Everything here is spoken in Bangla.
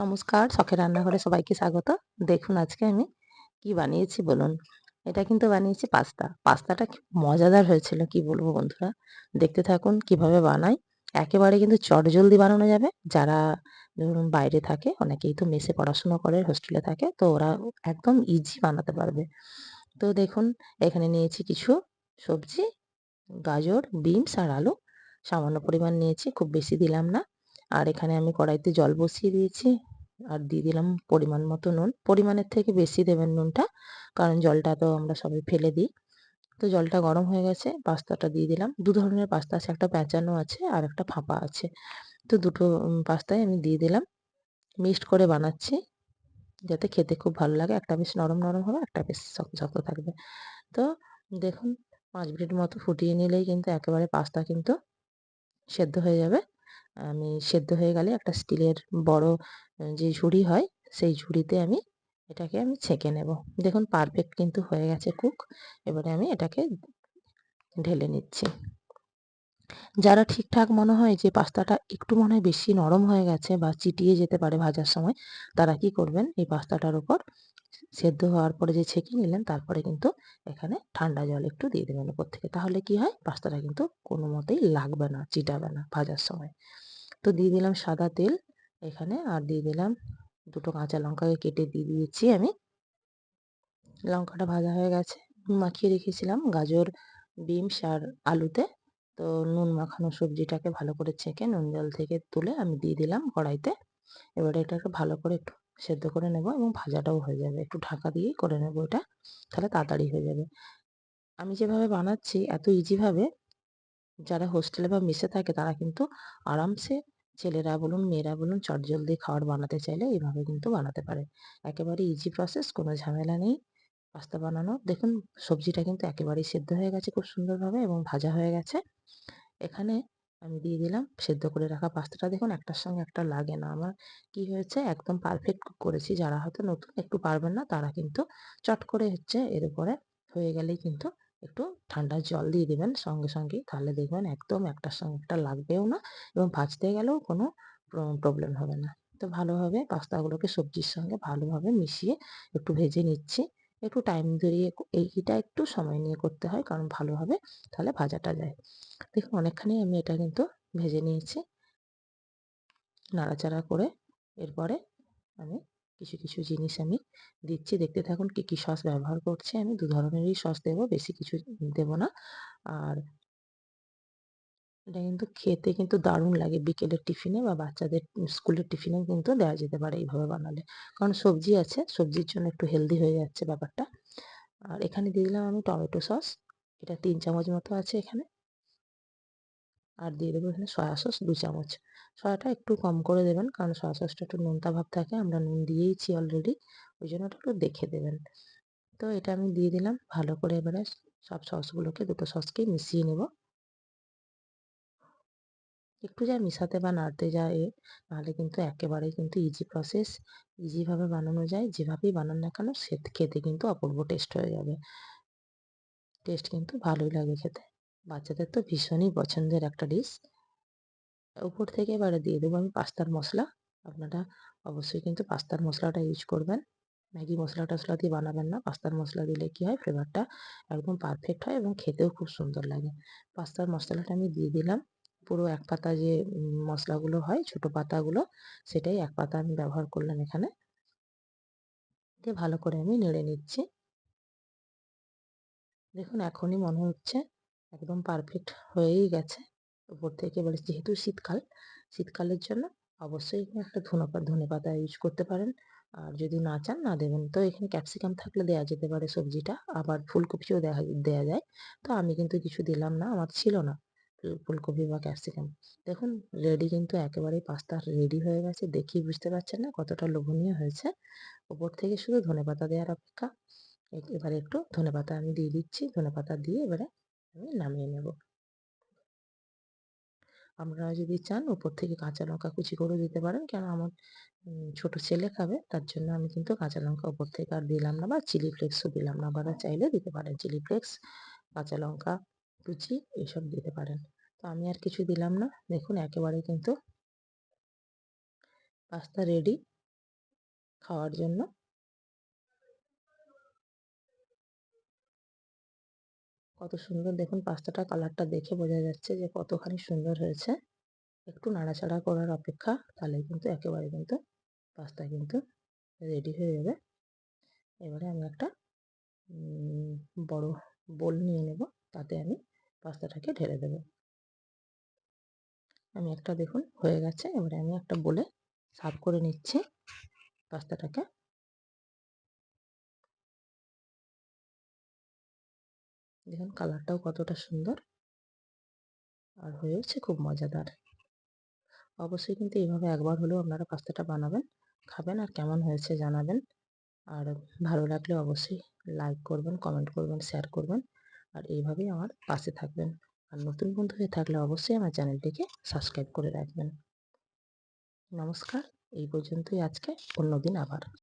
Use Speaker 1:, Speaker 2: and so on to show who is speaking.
Speaker 1: নমস্কার, শখের রান্নাঘরে সবাইকে স্বাগত। দেখুন আজকে আমি কি বানিয়েছি বলুন? এটা কিন্তু বানিয়েছি পাস্তা। পাস্তাটা মজাদার হয়েছিল, কি বলব বন্ধুরা? দেখতে থাকুন কীভাবে বানাই। একেবারে কিন্তু চটজলদি বানানো যাবে। যারা ধরুন বাইরে থাকে, অনেকেই তো মেসে পড়াশুনো করে, হোস্টেলে থাকে, তো ওরা একদম ইজি বানাতে পারবে। তো দেখুন, এখানে নিয়েছি কিছু সবজি, গাজর, বিনস আর আলু। সামান্য পরিমাণ নিয়েছি, খুব বেশি দিলাম না। আর এখানে আমি কড়াইতে জল বসিয়ে দিয়েছি। আর দিয়ে দিলাম পরিমাণ মতো নুন। পরিমাণের থেকে বেশি দেবেন নুনটা, কারণ জলটা তো আমরা সবাই ফেলে দিই। তো জলটা গরম হয়ে গেছে, পাস্তাটা দিয়ে দিলাম। দু ধরনের পাস্তা আছে, একটা প্যাঁচানো আছে আর একটা ফাঁপা আছে। তো দুটো পাস্তায় আমি দিয়ে দিলাম। মিক্সড করে বানাচ্ছি, যাতে খেতে খুব ভালো লাগে। একটা বেশ নরম নরম হবে, একটা বেশ শক্ত শক্ত থাকবে। তো দেখুন, পাঁচ মিনিট মতো ফুটিয়ে নিলেই কিন্তু একেবারে পাস্তা কিন্তু সেদ্ধ হয়ে যাবে। আমি সেদ্ধ হয়ে গেলে একটা স্টিলের বড় যে ঝুড়ি হয়, সেই ঝুড়িতে আমি এটাকে আমি ছেঁকে নেব। দেখুন পারফেক্ট কিন্তু হয়ে গেছে কুক এবারে আমি এটাকে ঢেলে নিচ্ছি। যারা ঠিকঠাক মনে হয় যে পাস্তাটা একটু মনে হয় বেশি নরম হয়ে গেছে বা চিটিয়ে যেতে পারে ভাজার সময়, তারা কি করবেন? এই পাস্তাটার উপর সেদ্ধ হওয়ার পরে যে ছেঁকে নিলেন, তারপরে কিন্তু এখানে ঠান্ডা জল একটু দিয়ে দেবেন উপর থেকে। তাহলে কি হয়? পাস্তাটা কিন্তু কোনো মতেই লাগবে না, চিটাবে না ভাজার সময়। তো দিয়ে দিলাম সাদা তেল এখানে, আর দিয়ে দিলাম দুটো কাঁচা লঙ্কাকে কেটে দিয়ে দিয়েছি আমি। লঙ্কাটা ভাজা হয়ে গেছে। মাখিয়ে রেখেছিলাম গাজর, বিনস আর আলুতে। তো নুন মাখানো সবজিটাকে ভালো করে ছেঁকে নুন জল থেকে তুলে আমি দিয়ে দিলাম কড়াইতে। এবারে এটাকে ভালো করে একটু সেদ্ধ করে নেব এবং ভাজাটাও হয়ে যাবে। একটু ঢাকা দিয়েই করে নেব এটা, তাহলে তাড়াতাড়ি হয়ে যাবে। আমি যেভাবে বানাচ্ছি এত ইজিভাবে যারা হোস্টেলে বা মেসে থাকে তারা কিন্তু আরামসে ছেলেরা বলুন, মেয়েরা বলুন চটজলদি খাবার বানাতে চাইলে এইভাবে কিন্তু বানাতে পারে। একেবারে ইজি প্রসেস কোনো ঝামেলা নেই। পাস্তা বানানো, দেখুন সবজিটা কিন্তু একেবারেই সেদ্ধ হয়ে গেছে খুব সুন্দরভাবে এবং ভাজা হয়ে গেছে। এখানে আমি দিয়ে দিলাম। সেদ্ধ করে রাখা পাস্তাটা দেখুন একটার সঙ্গে একটা লাগে না। আমার কি হয়েছে? একদম পারফেক্ট করেছি। যারা হয়তো নতুন একটু পারবেন না, তারা কিন্তু চট করে হচ্ছে এর উপরে হয়ে গেলেই কিন্তু একটু ঠান্ডা জল দিয়ে দেবেন সঙ্গে সঙ্গে তাহলে দেখবেন একদম একটার সঙ্গে একটা লাগবেও না এবং ভাজতে গেলেও কোনো প্রবলেম হবে না। তো ভালোভাবে পাস্তাগুলোকে সবজির সঙ্গে ভালোভাবে মিশিয়ে একটু ভেজে নিচ্ছি। একটু টাইম ধরিয়ে এইটা একটু সময় নিয়ে করতে হয়, কারণ ভালোভাবে তাহলে ভাজাটা যায়। দেখুন, অনেকখানি আমি এটা কিন্তু ভেজে নিয়েছি। নাড়াচাড়া করে এরপরে আমি কিছু কিছু জিনিস আমি দিচ্ছি। দেখতে থাকুন কী কী সস ব্যবহার করছি আমি। দু ধরনেরই সস দেবো, বেশি কিছু দেবো না। আর এটা কিন্তু খেতে কিন্তু দারুণ লাগে বিকেলের টিফিনে বা বাচ্চাদের স্কুলের টিফিনেও কিন্তু দেওয়া যেতে পারে এইভাবে বানালে। কারণ সবজি আছে, সবজির জন্য একটু হেলদি হয়ে যাচ্ছে ব্যাপারটা। আর এখানে দিয়ে দিলাম আমি টমেটো সস, এটা তিন চামচ মতো আছে এখানে। আর দিয়ে দেবো এখানে সয়া সস দু চামচ। সয়াটা একটু কম করে দেবেন, কারণ সয়া সসটা একটু নোনতা ভাব থাকে, আমরা নুন দিয়েইছি অলরেডি ওই জন্য ওটা একটু দেখে দেবেন। তো এটা আমি দিয়ে দিলাম, ভালো করে এবারে সব সসগুলোকে দুটো সসকে মিশিয়ে নেব। একটু যা মিশাতে বা নাড়তে যায় নাহলে কিন্তু একেবারেই কিন্তু ইজি প্রসেস ইজিভাবে বানানো যায়, যেভাবেই বানান না কেন সে খেতে কিন্তু অপূর্ব টেস্ট হয়ে যাবে। টেস্ট কিন্তু ভালোই লাগে খেতে। বাচ্চাদের তো ভীষণই পছন্দের একটা ডিশ উপর থেকে এবারে দিয়ে দেবো আমি পাস্তার মশলা। আপনারা অবশ্যই কিন্তু পাস্তার মশলাটা ইউজ করবেন। ম্যাগি মশলা টশলা দিয়ে বানাবেন না। পাস্তার মশলা দিলে কি হয়? ফ্লেভারটা একদম পারফেক্ট হয় এবং খেতেও খুব সুন্দর লাগে। পাস্তার মশলাটা আমি দিয়ে দিলাম। পুরো এক পাতা যে মশলাগুলো হয়, ছোট পাতাগুলো, সেটাই এক পাতা আমি ব্যবহার করলাম এখানে। দিয়ে ভালো করে আমি নেড়ে নিচ্ছি। দেখুন, এখনই মনে হচ্ছে একদম পারফেক্ট হয়েই গেছে। উপর থেকে এবারে যেহেতু শীতকাল, শীতকালের জন্য অবশ্যই একটা ধনেপা ধনে পাতা ইউজ করতে পারেন। আর যদি না চান, না দেবেন। তো এখানে ক্যাপসিকাম থাকলে দেওয়া যেতে পারে সবজিটা, আবার ফুলকপিও দেওয়া দেওয়া যায়। তো আমি কিন্তু কিছু দিলাম না, আমার ছিল না। ফুলকপি বা ক্যাপসিকাম। দেখুন, রেডি কিন্তু একেবারেই পাস্তা রেডি হয়ে গেছে দেখি বুঝতে পারছেন না কতটা লোভনীয় হয়েছে। ওপর থেকে শুধু ধনে পাতা দেওয়ার অপেক্ষা। এবারে একটু ধনে পাতা আমি দিয়ে দিচ্ছি, ধনে পাতা দিয়ে এবারে আমি নামিয়ে নেব। আপনারা যদি চান, উপর থেকে কাঁচা লঙ্কা কুচি করে দিতে পারেন, কেন আমার ছোট ছেলে খাবে, তার জন্য আমি কিন্তু কাঁচা লঙ্কা উপর থেকে আর দিলাম না বা চিলি ফ্লেক্সও দিলাম না। আপনারা চাইলে দিতে পারেন, চিলি ফ্লেক্স, কাঁচা লঙ্কা কুচি এসব দিতে পারেন। তো আমি আর কিছু দিলাম না। দেখুন একেবারে কিন্তু পাস্তা রেডি খাওয়ার জন্য। কত সুন্দর দেখুন পাস্তাটা কালারটা দেখে বোঝা যাচ্ছে যে কতখানি সুন্দর হয়েছে। একটু নাড়াচাড়া করার অপেক্ষা, তাহলে কিন্তু একেবারে কিন্তু পাস্তা কিন্তু রেডি হয়ে যাবে। এবারে আমি একটা বড় বোল নিয়ে নেব। তাতে আমি পাস্তাটাকে ঢেলে দেব। আমি একটা দেখুন, হয়ে গেছে। এবারে আমি একটা বলে সার্ভ করে নিচ্ছি পাস্তাটাকে। দেখুন, কালারটাও কতটা সুন্দর আর হয়েছে খুব মজাদার। অবশ্যই কিন্তু এইভাবে একবার হলেও আপনারা পাস্তাটা বানাবেন, খাবেন আর কেমন হয়েছে জানাবেন। আর ভালো লাগলে অবশ্যই লাইক করবেন কমেন্ট করবেন শেয়ার করবেন। আর এইভাবেই আমার পাশে থাকবেন। আর নতুন বন্ধু হয়ে থাকলে অবশ্যই আমার চ্যানেলটিকে সাবস্ক্রাইব করে রাখবেন। নমস্কার, এই পর্যন্তই আজকে, অন্যদিন আবার।